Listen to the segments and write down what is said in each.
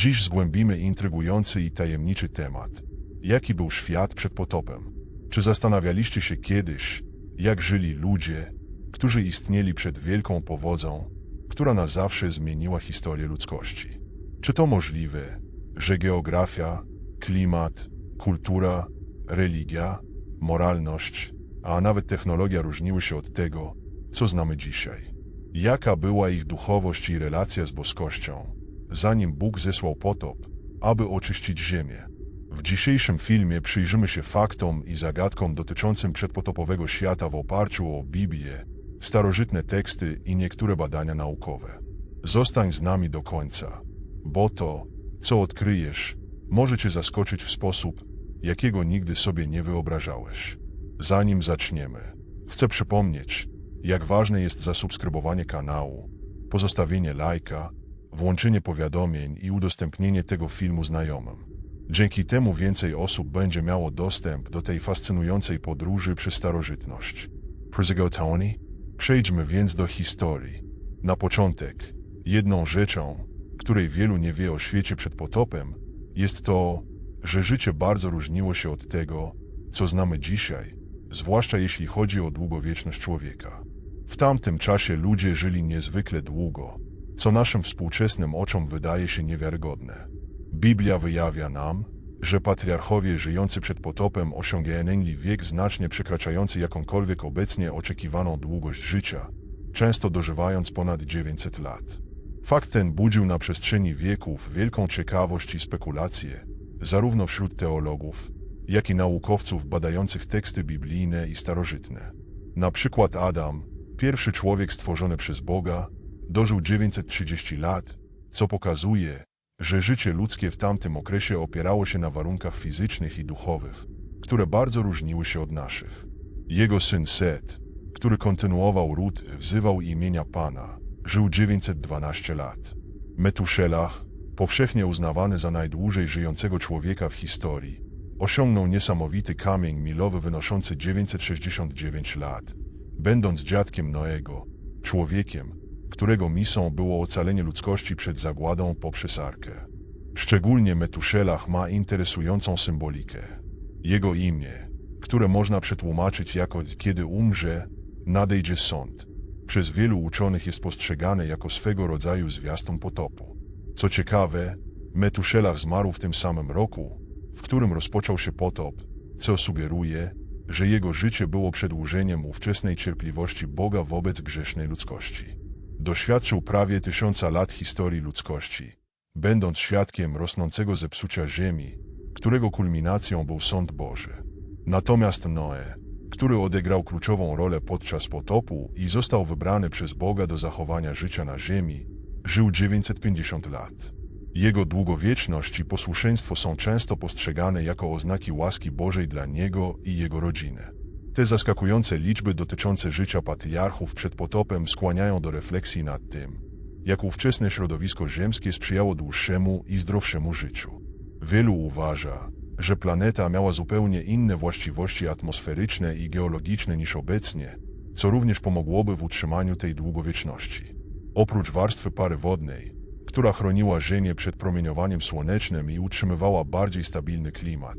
Dziś zgłębimy intrygujący i tajemniczy temat. Jaki był świat przed potopem? Czy zastanawialiście się kiedyś, jak żyli ludzie, którzy istnieli przed wielką powodzą, która na zawsze zmieniła historię ludzkości? Czy to możliwe, że geografia, klimat, kultura, religia, moralność, a nawet technologia różniły się od tego, co znamy dzisiaj? Jaka była ich duchowość i relacja z boskością, zanim Bóg zesłał potop, aby oczyścić ziemię? W dzisiejszym filmie przyjrzymy się faktom i zagadkom dotyczącym przedpotopowego świata w oparciu o Biblię, starożytne teksty i niektóre badania naukowe. Zostań z nami do końca, bo to, co odkryjesz, może cię zaskoczyć w sposób, jakiego nigdy sobie nie wyobrażałeś. Zanim zaczniemy, chcę przypomnieć, jak ważne jest zasubskrybowanie kanału, pozostawienie lajka, włączenie powiadomień i udostępnienie tego filmu znajomym. Dzięki temu więcej osób będzie miało dostęp do tej fascynującej podróży przez starożytność. Przygotowani? Przejdźmy więc do historii. Na początek, jedną rzeczą, której wielu nie wie o świecie przed potopem, jest to, że życie bardzo różniło się od tego, co znamy dzisiaj, zwłaszcza jeśli chodzi o długowieczność człowieka. W tamtym czasie ludzie żyli niezwykle długo, co naszym współczesnym oczom wydaje się niewiarygodne. Biblia wyjawia nam, że patriarchowie żyjący przed potopem osiągnęli wiek znacznie przekraczający jakąkolwiek obecnie oczekiwaną długość życia, często dożywając ponad 900 lat. Fakt ten budził na przestrzeni wieków wielką ciekawość i spekulacje, zarówno wśród teologów, jak i naukowców badających teksty biblijne i starożytne. Na przykład Adam, pierwszy człowiek stworzony przez Boga, dożył 930 lat, co pokazuje, że życie ludzkie w tamtym okresie opierało się na warunkach fizycznych i duchowych, które bardzo różniły się od naszych. Jego syn Set, który kontynuował ród, wzywał imienia Pana, żył 912 lat. Metuszelach, powszechnie uznawany za najdłużej żyjącego człowieka w historii, osiągnął niesamowity kamień milowy wynoszący 969 lat, będąc dziadkiem Noego, człowiekiem, którego misją było ocalenie ludzkości przed zagładą poprzez arkę. Szczególnie Metuszelach ma interesującą symbolikę. Jego imię, które można przetłumaczyć jako kiedy umrze, nadejdzie sąd, przez wielu uczonych jest postrzegane jako swego rodzaju zwiastun potopu. Co ciekawe, Metuszelach zmarł w tym samym roku, w którym rozpoczął się potop, co sugeruje, że jego życie było przedłużeniem ówczesnej cierpliwości Boga wobec grzesznej ludzkości. Doświadczył prawie tysiąca lat historii ludzkości, będąc świadkiem rosnącego zepsucia ziemi, którego kulminacją był sąd Boży. Natomiast Noe, który odegrał kluczową rolę podczas potopu i został wybrany przez Boga do zachowania życia na ziemi, żył 950 lat. Jego długowieczność i posłuszeństwo są często postrzegane jako oznaki łaski Bożej dla niego i jego rodziny. Te zaskakujące liczby dotyczące życia patriarchów przed potopem skłaniają do refleksji nad tym, jak ówczesne środowisko ziemskie sprzyjało dłuższemu i zdrowszemu życiu. Wielu uważa, że planeta miała zupełnie inne właściwości atmosferyczne i geologiczne niż obecnie, co również pomogłoby w utrzymaniu tej długowieczności. Oprócz warstwy pary wodnej, która chroniła Ziemię przed promieniowaniem słonecznym i utrzymywała bardziej stabilny klimat,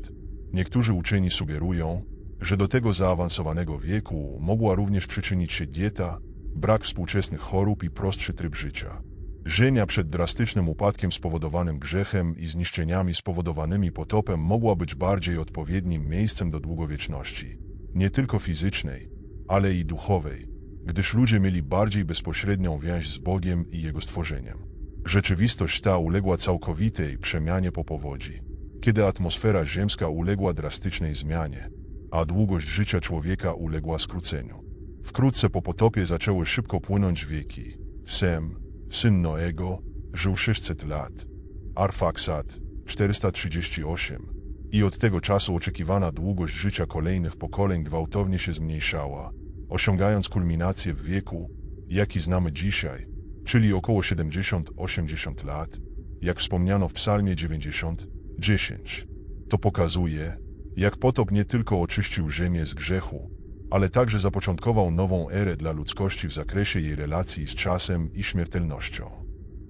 niektórzy uczeni sugerują, że do tego zaawansowanego wieku mogła również przyczynić się dieta, brak współczesnych chorób i prostszy tryb życia. Ziemia przed drastycznym upadkiem spowodowanym grzechem i zniszczeniami spowodowanymi potopem mogła być bardziej odpowiednim miejscem do długowieczności, nie tylko fizycznej, ale i duchowej, gdyż ludzie mieli bardziej bezpośrednią więź z Bogiem i Jego stworzeniem. Rzeczywistość ta uległa całkowitej przemianie po powodzi, kiedy atmosfera ziemska uległa drastycznej zmianie, a długość życia człowieka uległa skróceniu. Wkrótce po potopie zaczęły szybko płynąć wieki. Sem, syn Noego, żył 600 lat, Arfaksat 438 i od tego czasu oczekiwana długość życia kolejnych pokoleń gwałtownie się zmniejszała, osiągając kulminację w wieku, jaki znamy dzisiaj, czyli około 70-80 lat, jak wspomniano w psalmie 90, 10. To pokazuje, jak potop nie tylko oczyścił Ziemię z grzechu, ale także zapoczątkował nową erę dla ludzkości w zakresie jej relacji z czasem i śmiertelnością.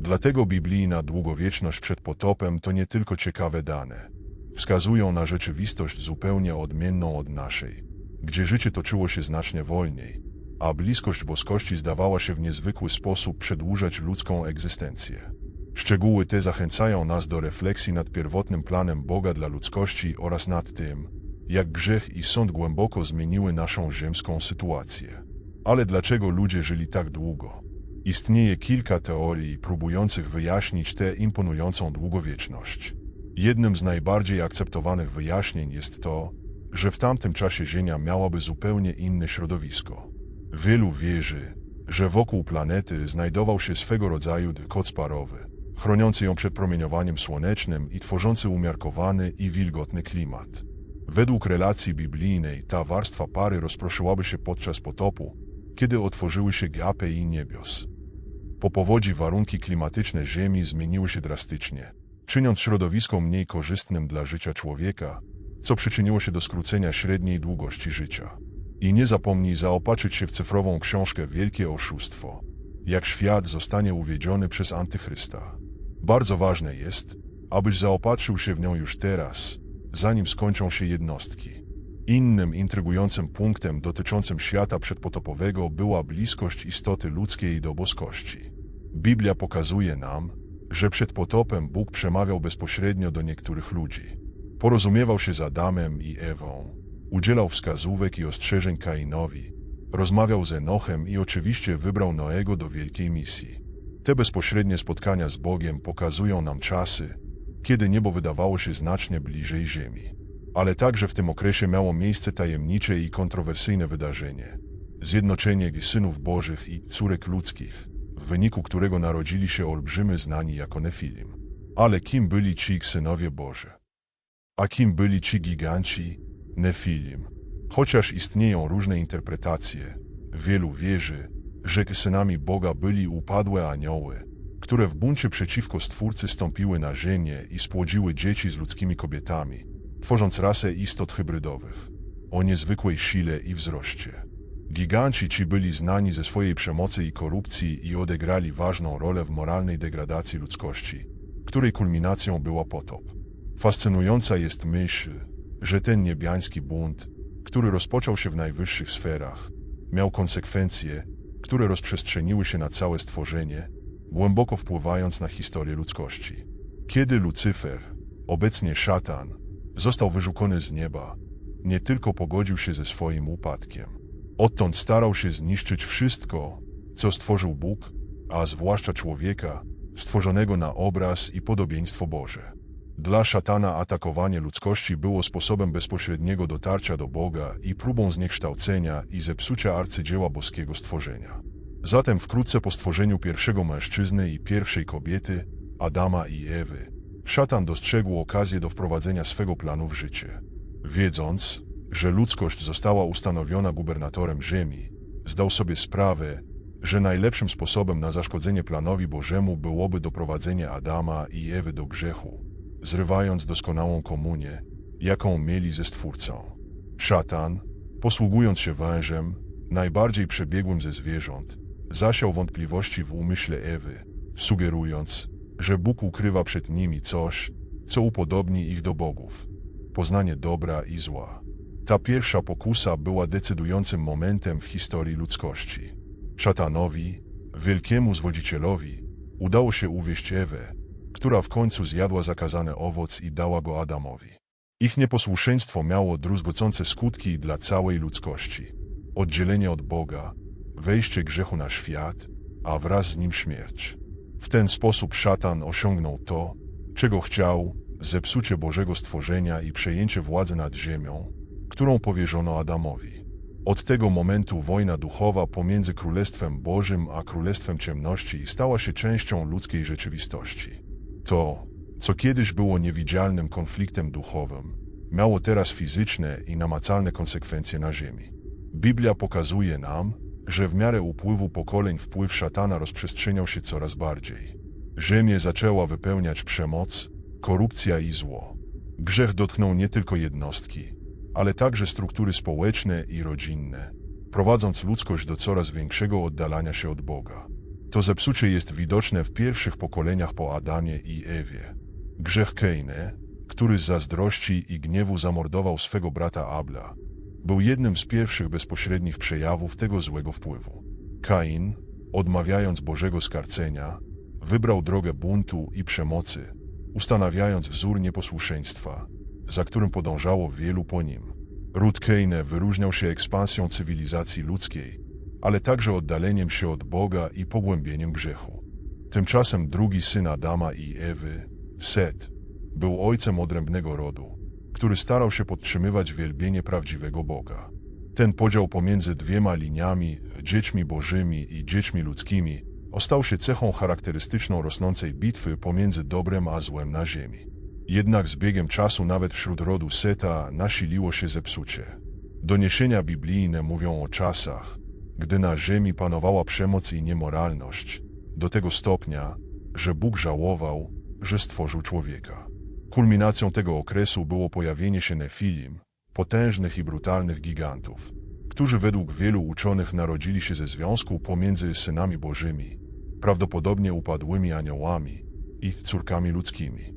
Dlatego biblijna długowieczność przed potopem to nie tylko ciekawe dane. Wskazują na rzeczywistość zupełnie odmienną od naszej, gdzie życie toczyło się znacznie wolniej, a bliskość boskości zdawała się w niezwykły sposób przedłużać ludzką egzystencję. Szczegóły te zachęcają nas do refleksji nad pierwotnym planem Boga dla ludzkości oraz nad tym, jak grzech i sąd głęboko zmieniły naszą ziemską sytuację. Ale dlaczego ludzie żyli tak długo? Istnieje kilka teorii próbujących wyjaśnić tę imponującą długowieczność. Jednym z najbardziej akceptowanych wyjaśnień jest to, że w tamtym czasie Ziemia miałaby zupełnie inne środowisko. Wielu wierzy, że wokół planety znajdował się swego rodzaju koc parowy, chroniący ją przed promieniowaniem słonecznym i tworzący umiarkowany i wilgotny klimat. Według relacji biblijnej ta warstwa pary rozproszyłaby się podczas potopu, kiedy otworzyły się i niebios. Po powodzi warunki klimatyczne Ziemi zmieniły się drastycznie, czyniąc środowisko mniej korzystnym dla życia człowieka, co przyczyniło się do skrócenia średniej długości życia. I nie zapomnij zaopatrzyć się w cyfrową książkę Wielkie Oszustwo, jak świat zostanie uwiedziony przez Antychrysta. Bardzo ważne jest, abyś zaopatrzył się w nią już teraz, zanim skończą się jednostki. Innym intrygującym punktem dotyczącym świata przedpotopowego była bliskość istoty ludzkiej do boskości. Biblia pokazuje nam, że przed potopem Bóg przemawiał bezpośrednio do niektórych ludzi. Porozumiewał się z Adamem i Ewą, udzielał wskazówek i ostrzeżeń Kainowi, rozmawiał z Enochem i oczywiście wybrał Noego do wielkiej misji. Te bezpośrednie spotkania z Bogiem pokazują nam czasy, kiedy niebo wydawało się znacznie bliżej Ziemi. Ale także w tym okresie miało miejsce tajemnicze i kontrowersyjne wydarzenie zjednoczenie synów bożych i córek ludzkich, w wyniku którego narodzili się olbrzymy znani jako Nefilim. Ale kim byli ci synowie Boże? A kim byli ci giganci, Nefilim? Chociaż istnieją różne interpretacje, wielu wierzy, że synami Boga byli upadłe anioły, które w buncie przeciwko Stwórcy stąpiły na ziemię i spłodziły dzieci z ludzkimi kobietami, tworząc rasę istot hybrydowych o niezwykłej sile i wzroście. Giganci ci byli znani ze swojej przemocy i korupcji i odegrali ważną rolę w moralnej degradacji ludzkości, której kulminacją była potop. Fascynująca jest myśl, że ten niebiański bunt, który rozpoczął się w najwyższych sferach, miał konsekwencje, które rozprzestrzeniły się na całe stworzenie, głęboko wpływając na historię ludzkości. Kiedy Lucyfer, obecnie szatan, został wyrzucony z nieba, nie tylko pogodził się ze swoim upadkiem. Odtąd starał się zniszczyć wszystko, co stworzył Bóg, a zwłaszcza człowieka, stworzonego na obraz i podobieństwo Boże. Dla szatana atakowanie ludzkości było sposobem bezpośredniego dotarcia do Boga i próbą zniekształcenia i zepsucia arcydzieła boskiego stworzenia. Zatem wkrótce po stworzeniu pierwszego mężczyzny i pierwszej kobiety, Adama i Ewy, szatan dostrzegł okazję do wprowadzenia swego planu w życie. Wiedząc, że ludzkość została ustanowiona gubernatorem ziemi, zdał sobie sprawę, że najlepszym sposobem na zaszkodzenie planowi Bożemu byłoby doprowadzenie Adama i Ewy do grzechu, zrywając doskonałą komunię, jaką mieli ze Stwórcą. Szatan, posługując się wężem, najbardziej przebiegłym ze zwierząt, zasiał wątpliwości w umyśle Ewy, sugerując, że Bóg ukrywa przed nimi coś, co upodobni ich do bogów poznanie dobra i zła. Ta pierwsza pokusa była decydującym momentem w historii ludzkości. Szatanowi, wielkiemu zwodzicielowi, udało się uwieść Ewę, która w końcu zjadła zakazany owoc i dała go Adamowi. Ich nieposłuszeństwo miało druzgocące skutki dla całej ludzkości. Oddzielenie od Boga, wejście grzechu na świat, a wraz z nim śmierć. W ten sposób szatan osiągnął to, czego chciał, zepsucie Bożego stworzenia i przejęcie władzy nad ziemią, którą powierzono Adamowi. Od tego momentu wojna duchowa pomiędzy Królestwem Bożym a Królestwem Ciemności stała się częścią ludzkiej rzeczywistości. To, co kiedyś było niewidzialnym konfliktem duchowym, miało teraz fizyczne i namacalne konsekwencje na ziemi. Biblia pokazuje nam, że w miarę upływu pokoleń wpływ szatana rozprzestrzeniał się coraz bardziej. Ziemię zaczęła wypełniać przemoc, korupcja i zło. Grzech dotknął nie tylko jednostki, ale także struktury społeczne i rodzinne, prowadząc ludzkość do coraz większego oddalania się od Boga. To zepsucie jest widoczne w pierwszych pokoleniach po Adamie i Ewie. Grzech Kejne, który z zazdrości i gniewu zamordował swego brata Abla, był jednym z pierwszych bezpośrednich przejawów tego złego wpływu. Kain, odmawiając Bożego skarcenia, wybrał drogę buntu i przemocy, ustanawiając wzór nieposłuszeństwa, za którym podążało wielu po nim. Ród Kejne wyróżniał się ekspansją cywilizacji ludzkiej, ale także oddaleniem się od Boga i pogłębieniem grzechu. Tymczasem drugi syn Adama i Ewy, Set, był ojcem odrębnego rodu, który starał się podtrzymywać wielbienie prawdziwego Boga. Ten podział pomiędzy dwiema liniami, dziećmi bożymi i dziećmi ludzkimi, ostał się cechą charakterystyczną rosnącej bitwy pomiędzy dobrem a złem na ziemi. Jednak z biegiem czasu nawet wśród rodu Seta nasiliło się zepsucie. Doniesienia biblijne mówią o czasach, gdy na ziemi panowała przemoc i niemoralność, do tego stopnia, że Bóg żałował, że stworzył człowieka. Kulminacją tego okresu było pojawienie się Nefilim, potężnych i brutalnych gigantów, którzy według wielu uczonych narodzili się ze związku pomiędzy synami bożymi, prawdopodobnie upadłymi aniołami i córkami ludzkimi.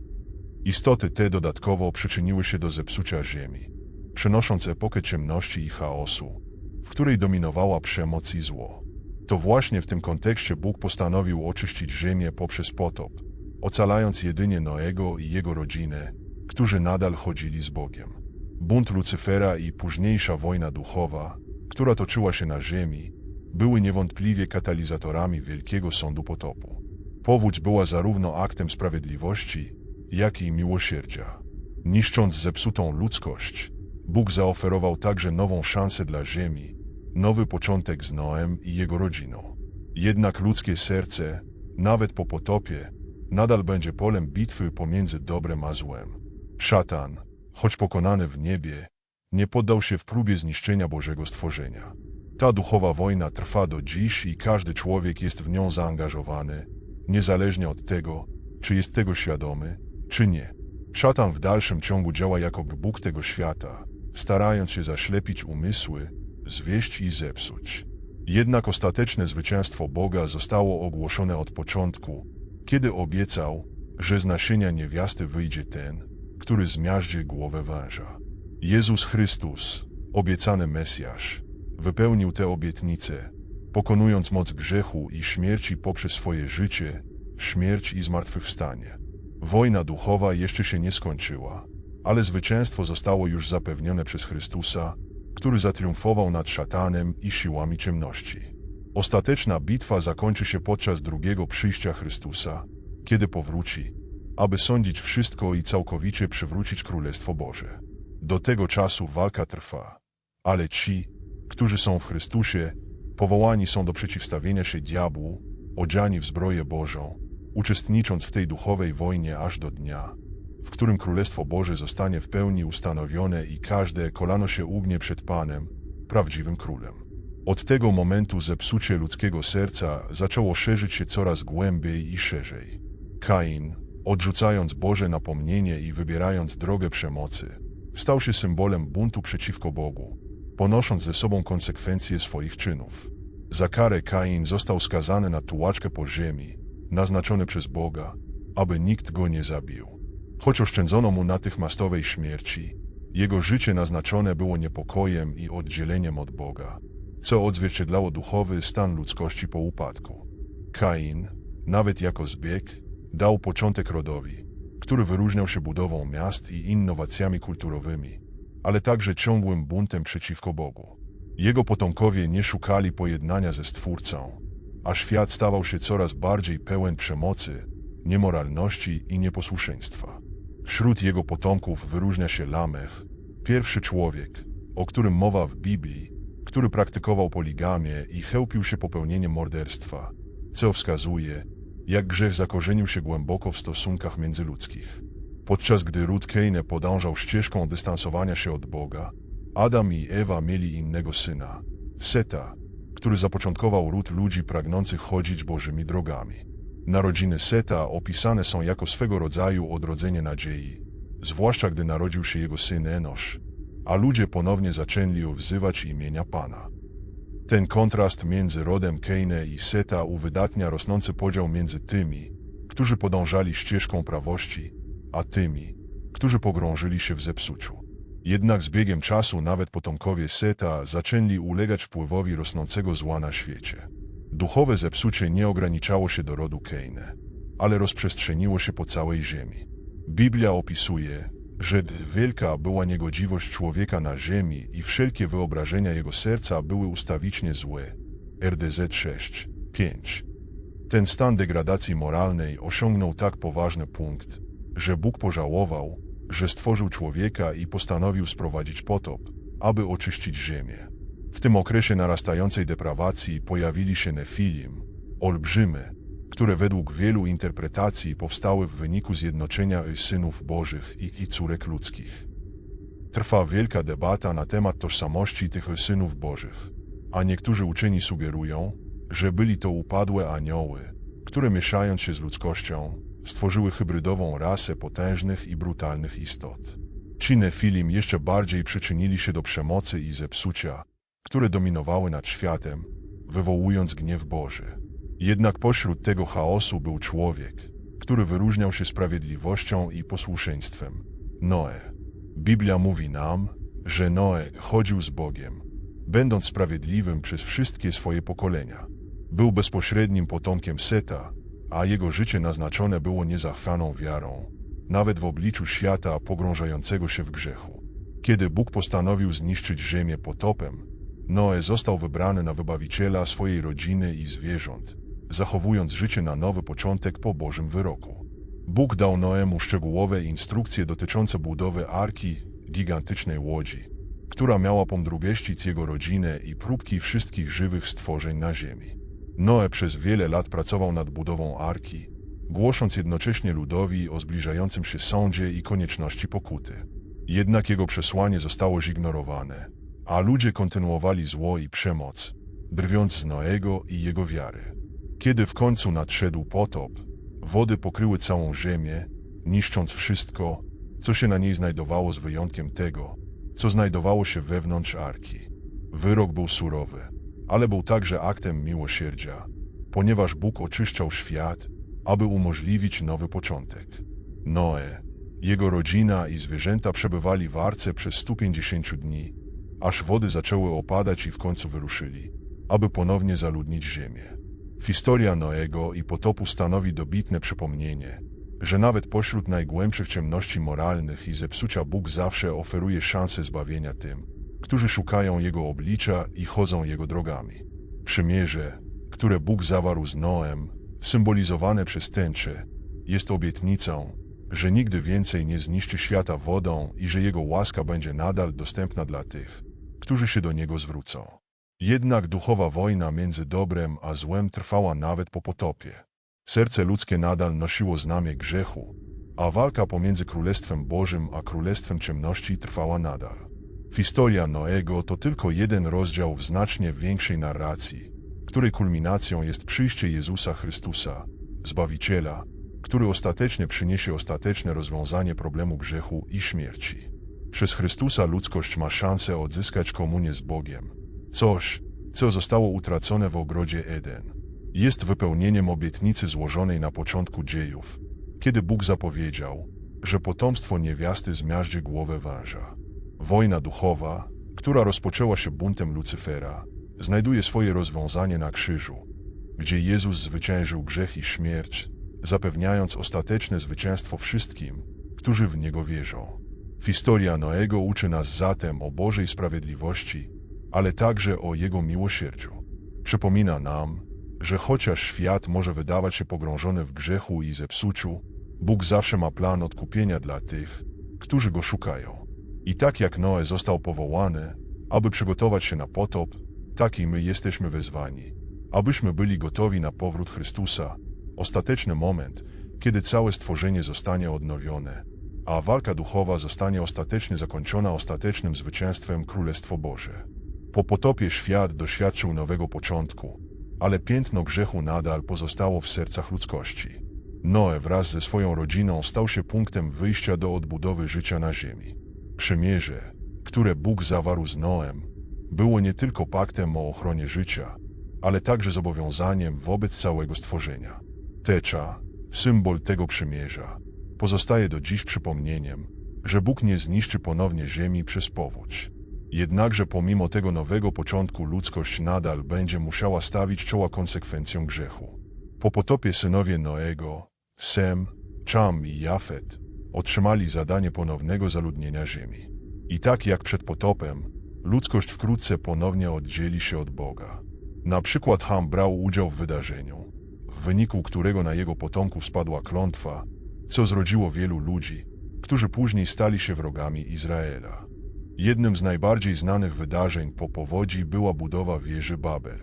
Istoty te dodatkowo przyczyniły się do zepsucia ziemi, przynosząc epokę ciemności i chaosu, w której dominowała przemoc i zło. To właśnie w tym kontekście Bóg postanowił oczyścić ziemię poprzez potop, ocalając jedynie Noego i jego rodzinę, którzy nadal chodzili z Bogiem. Bunt Lucyfera i późniejsza wojna duchowa, która toczyła się na ziemi, były niewątpliwie katalizatorami wielkiego sądu potopu. Powódź była zarówno aktem sprawiedliwości, jak i miłosierdzia. Niszcząc zepsutą ludzkość, Bóg zaoferował także nową szansę dla ziemi, nowy początek z Noem i jego rodziną. Jednak ludzkie serce, nawet po potopie, nadal będzie polem bitwy pomiędzy dobrem a złem. Szatan, choć pokonany w niebie, nie poddał się w próbie zniszczenia Bożego stworzenia. Ta duchowa wojna trwa do dziś i każdy człowiek jest w nią zaangażowany, niezależnie od tego, czy jest tego świadomy, czy nie. Szatan w dalszym ciągu działa jako Bóg tego świata, starając się zaślepić umysły, zwieść i zepsuć. Jednak ostateczne zwycięstwo Boga zostało ogłoszone od początku, kiedy obiecał, że z nasienia niewiasty wyjdzie ten, który zmiażdży głowę węża. Jezus Chrystus, obiecany Mesjasz, wypełnił te obietnice, pokonując moc grzechu i śmierci poprzez swoje życie, śmierć i zmartwychwstanie. Wojna duchowa jeszcze się nie skończyła, ale zwycięstwo zostało już zapewnione przez Chrystusa, który zatriumfował nad szatanem i siłami ciemności. Ostateczna bitwa zakończy się podczas drugiego przyjścia Chrystusa, kiedy powróci, aby sądzić wszystko i całkowicie przywrócić Królestwo Boże. Do tego czasu walka trwa, ale ci, którzy są w Chrystusie, powołani są do przeciwstawienia się diabłu, odziani w zbroję Bożą, uczestnicząc w tej duchowej wojnie aż do dnia, w którym Królestwo Boże zostanie w pełni ustanowione i każde kolano się ugnie przed Panem, prawdziwym Królem. Od tego momentu zepsucie ludzkiego serca zaczęło szerzyć się coraz głębiej i szerzej. Kain, odrzucając Boże napomnienie i wybierając drogę przemocy, stał się symbolem buntu przeciwko Bogu, ponosząc ze sobą konsekwencje swoich czynów. Za karę Kain został skazany na tułaczkę po ziemi, naznaczony przez Boga, aby nikt go nie zabił. Choć oszczędzono mu natychmiastowej śmierci, jego życie naznaczone było niepokojem i oddzieleniem od Boga, co odzwierciedlało duchowy stan ludzkości po upadku. Kain, nawet jako zbieg, dał początek rodowi, który wyróżniał się budową miast i innowacjami kulturowymi, ale także ciągłym buntem przeciwko Bogu. Jego potomkowie nie szukali pojednania ze Stwórcą, a świat stawał się coraz bardziej pełen przemocy, niemoralności i nieposłuszeństwa. Wśród jego potomków wyróżnia się Lamech, pierwszy człowiek, o którym mowa w Biblii, który praktykował poligamię i chełpił się popełnieniem morderstwa, co wskazuje, jak grzech zakorzenił się głęboko w stosunkach międzyludzkich. Podczas gdy ród Kejne podążał ścieżką dystansowania się od Boga, Adam i Ewa mieli innego syna, Seta, który zapoczątkował ród ludzi pragnących chodzić Bożymi drogami. Narodziny Seta opisane są jako swego rodzaju odrodzenie nadziei, zwłaszcza gdy narodził się jego syn Enosz, a ludzie ponownie zaczęli wzywać imienia Pana. Ten kontrast między rodem Kejne i Seta uwydatnia rosnący podział między tymi, którzy podążali ścieżką prawości, a tymi, którzy pogrążyli się w zepsuciu. Jednak z biegiem czasu nawet potomkowie Seta zaczęli ulegać wpływowi rosnącego zła na świecie. Duchowe zepsucie nie ograniczało się do rodu Kejne, ale rozprzestrzeniło się po całej ziemi. Biblia opisuje, że wielka była niegodziwość człowieka na ziemi i wszelkie wyobrażenia jego serca były ustawicznie złe. RDZ 6, 5. Ten stan degradacji moralnej osiągnął tak poważny punkt, że Bóg pożałował, że stworzył człowieka i postanowił sprowadzić potop, aby oczyścić ziemię. W tym okresie narastającej deprawacji pojawili się Nefilim, olbrzymy, które według wielu interpretacji powstały w wyniku zjednoczenia synów bożych i, i córek ludzkich. Trwa wielka debata na temat tożsamości tych synów bożych, a niektórzy uczeni sugerują, że byli to upadłe anioły, które mieszając się z ludzkością, stworzyły hybrydową rasę potężnych i brutalnych istot. Ci Nefilim jeszcze bardziej przyczynili się do przemocy i zepsucia, które dominowały nad światem, wywołując gniew Boży. Jednak pośród tego chaosu był człowiek, który wyróżniał się sprawiedliwością i posłuszeństwem. Noe. Biblia mówi nam, że Noe chodził z Bogiem, będąc sprawiedliwym przez wszystkie swoje pokolenia. Był bezpośrednim potomkiem Seta, a jego życie naznaczone było niezachwianą wiarą, nawet w obliczu świata pogrążającego się w grzechu. Kiedy Bóg postanowił zniszczyć ziemię potopem, Noe został wybrany na wybawiciela swojej rodziny i zwierząt, zachowując życie na nowy początek po Bożym wyroku. Bóg dał Noemu szczegółowe instrukcje dotyczące budowy arki, gigantycznej łodzi, która miała pomdrugeścić jego rodzinę i próbki wszystkich żywych stworzeń na ziemi. Noe przez wiele lat pracował nad budową arki, głosząc jednocześnie ludowi o zbliżającym się sądzie i konieczności pokuty. Jednak jego przesłanie zostało zignorowane, a ludzie kontynuowali zło i przemoc, drwiąc z Noego i jego wiary. Kiedy w końcu nadszedł potop, wody pokryły całą ziemię, niszcząc wszystko, co się na niej znajdowało z wyjątkiem tego, co znajdowało się wewnątrz arki. Wyrok był surowy, ale był także aktem miłosierdzia, ponieważ Bóg oczyszczał świat, aby umożliwić nowy początek. Noe, jego rodzina i zwierzęta przebywali w arce przez 150 dni, aż wody zaczęły opadać i w końcu wyruszyli, aby ponownie zaludnić ziemię. Historia Noego i potopu stanowi dobitne przypomnienie, że nawet pośród najgłębszych ciemności moralnych i zepsucia Bóg zawsze oferuje szansę zbawienia tym, którzy szukają Jego oblicza i chodzą Jego drogami. Przymierze, które Bóg zawarł z Noem, symbolizowane przez tęczę, jest obietnicą, że nigdy więcej nie zniszczy świata wodą i że Jego łaska będzie nadal dostępna dla tych, którzy się do Niego zwrócą. Jednak duchowa wojna między dobrem a złem trwała nawet po potopie. Serce ludzkie nadal nosiło znamię grzechu, a walka pomiędzy Królestwem Bożym a Królestwem Ciemności trwała nadal. Historia Noego to tylko jeden rozdział w znacznie większej narracji, której kulminacją jest przyjście Jezusa Chrystusa, Zbawiciela, który ostatecznie przyniesie ostateczne rozwiązanie problemu grzechu i śmierci. Przez Chrystusa ludzkość ma szansę odzyskać komunię z Bogiem, coś, co zostało utracone w ogrodzie Eden. Jest wypełnieniem obietnicy złożonej na początku dziejów, kiedy Bóg zapowiedział, że potomstwo niewiasty zmiażdży głowę węża. Wojna duchowa, która rozpoczęła się buntem Lucyfera, znajduje swoje rozwiązanie na krzyżu, gdzie Jezus zwyciężył grzech i śmierć, zapewniając ostateczne zwycięstwo wszystkim, którzy w Niego wierzą. Historia Noego uczy nas zatem o Bożej sprawiedliwości, ale także o Jego miłosierdziu. Przypomina nam, że chociaż świat może wydawać się pogrążony w grzechu i zepsuciu, Bóg zawsze ma plan odkupienia dla tych, którzy Go szukają. I tak jak Noe został powołany, aby przygotować się na potop, tak i my jesteśmy wezwani, abyśmy byli gotowi na powrót Chrystusa, ostateczny moment, kiedy całe stworzenie zostanie odnowione, a walka duchowa zostanie ostatecznie zakończona ostatecznym zwycięstwem Królestwo Boże. Po potopie świat doświadczył nowego początku, ale piętno grzechu nadal pozostało w sercach ludzkości. Noe wraz ze swoją rodziną stał się punktem wyjścia do odbudowy życia na ziemi. Przymierze, które Bóg zawarł z Noem, było nie tylko paktem o ochronie życia, ale także zobowiązaniem wobec całego stworzenia. Tecza, symbol tego przymierza, pozostaje do dziś przypomnieniem, że Bóg nie zniszczy ponownie ziemi przez powódź. Jednakże pomimo tego nowego początku ludzkość nadal będzie musiała stawić czoła konsekwencjom grzechu. Po potopie synowie Noego, Sem, Czam i Jafet otrzymali zadanie ponownego zaludnienia ziemi. I tak jak przed potopem, ludzkość wkrótce ponownie oddzieli się od Boga. Na przykład Ham brał udział w wydarzeniu, w wyniku którego na jego potomków spadła klątwa, co zrodziło wielu ludzi, którzy później stali się wrogami Izraela. Jednym z najbardziej znanych wydarzeń po powodzi była budowa wieży Babel.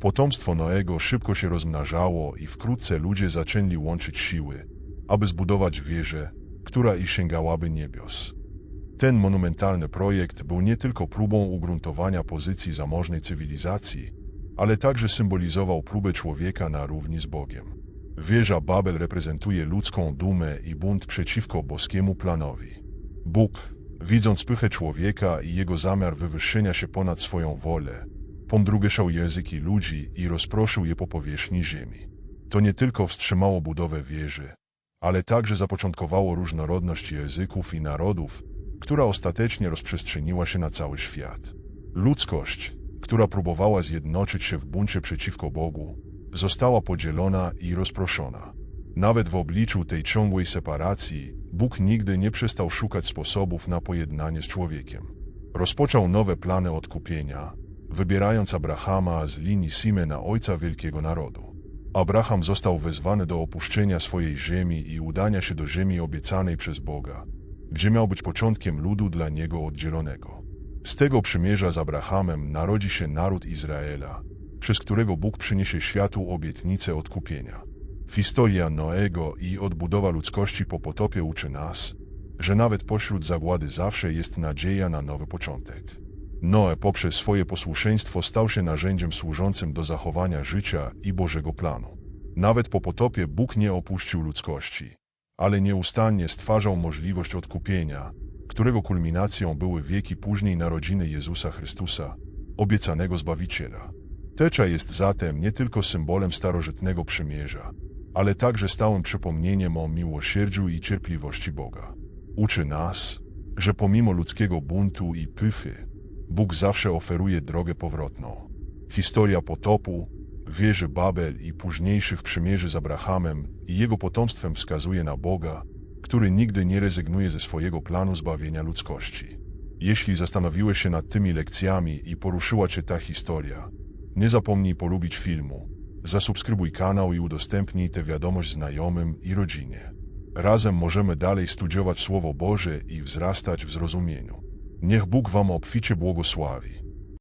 Potomstwo Noego szybko się rozmnażało i wkrótce ludzie zaczęli łączyć siły, aby zbudować wieżę, która i sięgałaby niebios. Ten monumentalny projekt był nie tylko próbą ugruntowania pozycji zamożnej cywilizacji, ale także symbolizował próbę człowieka na równi z Bogiem. Wieża Babel reprezentuje ludzką dumę i bunt przeciwko boskiemu planowi. Bóg, widząc pychę człowieka i jego zamiar wywyższenia się ponad swoją wolę, pomdrugeszał języki ludzi i rozproszył je po powierzchni ziemi. To nie tylko wstrzymało budowę wieży, ale także zapoczątkowało różnorodność języków i narodów, która ostatecznie rozprzestrzeniła się na cały świat. Ludzkość, która próbowała zjednoczyć się w buncie przeciwko Bogu, została podzielona i rozproszona. Nawet w obliczu tej ciągłej separacji, Bóg nigdy nie przestał szukać sposobów na pojednanie z człowiekiem. Rozpoczął nowe plany odkupienia, wybierając Abrahama z linii Sime na ojca wielkiego narodu. Abraham został wezwany do opuszczenia swojej ziemi i udania się do ziemi obiecanej przez Boga, gdzie miał być początkiem ludu dla niego oddzielonego. Z tego przymierza z Abrahamem narodzi się naród Izraela, przez którego Bóg przyniesie światu obietnicę odkupienia. Historia Noego i odbudowa ludzkości po potopie uczy nas, że nawet pośród zagłady zawsze jest nadzieja na nowy początek. Noe poprzez swoje posłuszeństwo stał się narzędziem służącym do zachowania życia i Bożego planu. Nawet po potopie Bóg nie opuścił ludzkości, ale nieustannie stwarzał możliwość odkupienia, którego kulminacją były wieki później narodziny Jezusa Chrystusa, obiecanego Zbawiciela. Tecza jest zatem nie tylko symbolem starożytnego przymierza, ale także stałym przypomnieniem o miłosierdziu i cierpliwości Boga. Uczy nas, że pomimo ludzkiego buntu i pychy, Bóg zawsze oferuje drogę powrotną. Historia potopu, wieży Babel i późniejszych przymierzy z Abrahamem i jego potomstwem wskazuje na Boga, który nigdy nie rezygnuje ze swojego planu zbawienia ludzkości. Jeśli zastanowiłeś się nad tymi lekcjami i poruszyła Cię ta historia, nie zapomnij polubić filmu, zasubskrybuj kanał i udostępnij tę wiadomość znajomym i rodzinie. Razem możemy dalej studiować Słowo Boże i wzrastać w zrozumieniu. Niech Bóg Wam obficie błogosławi.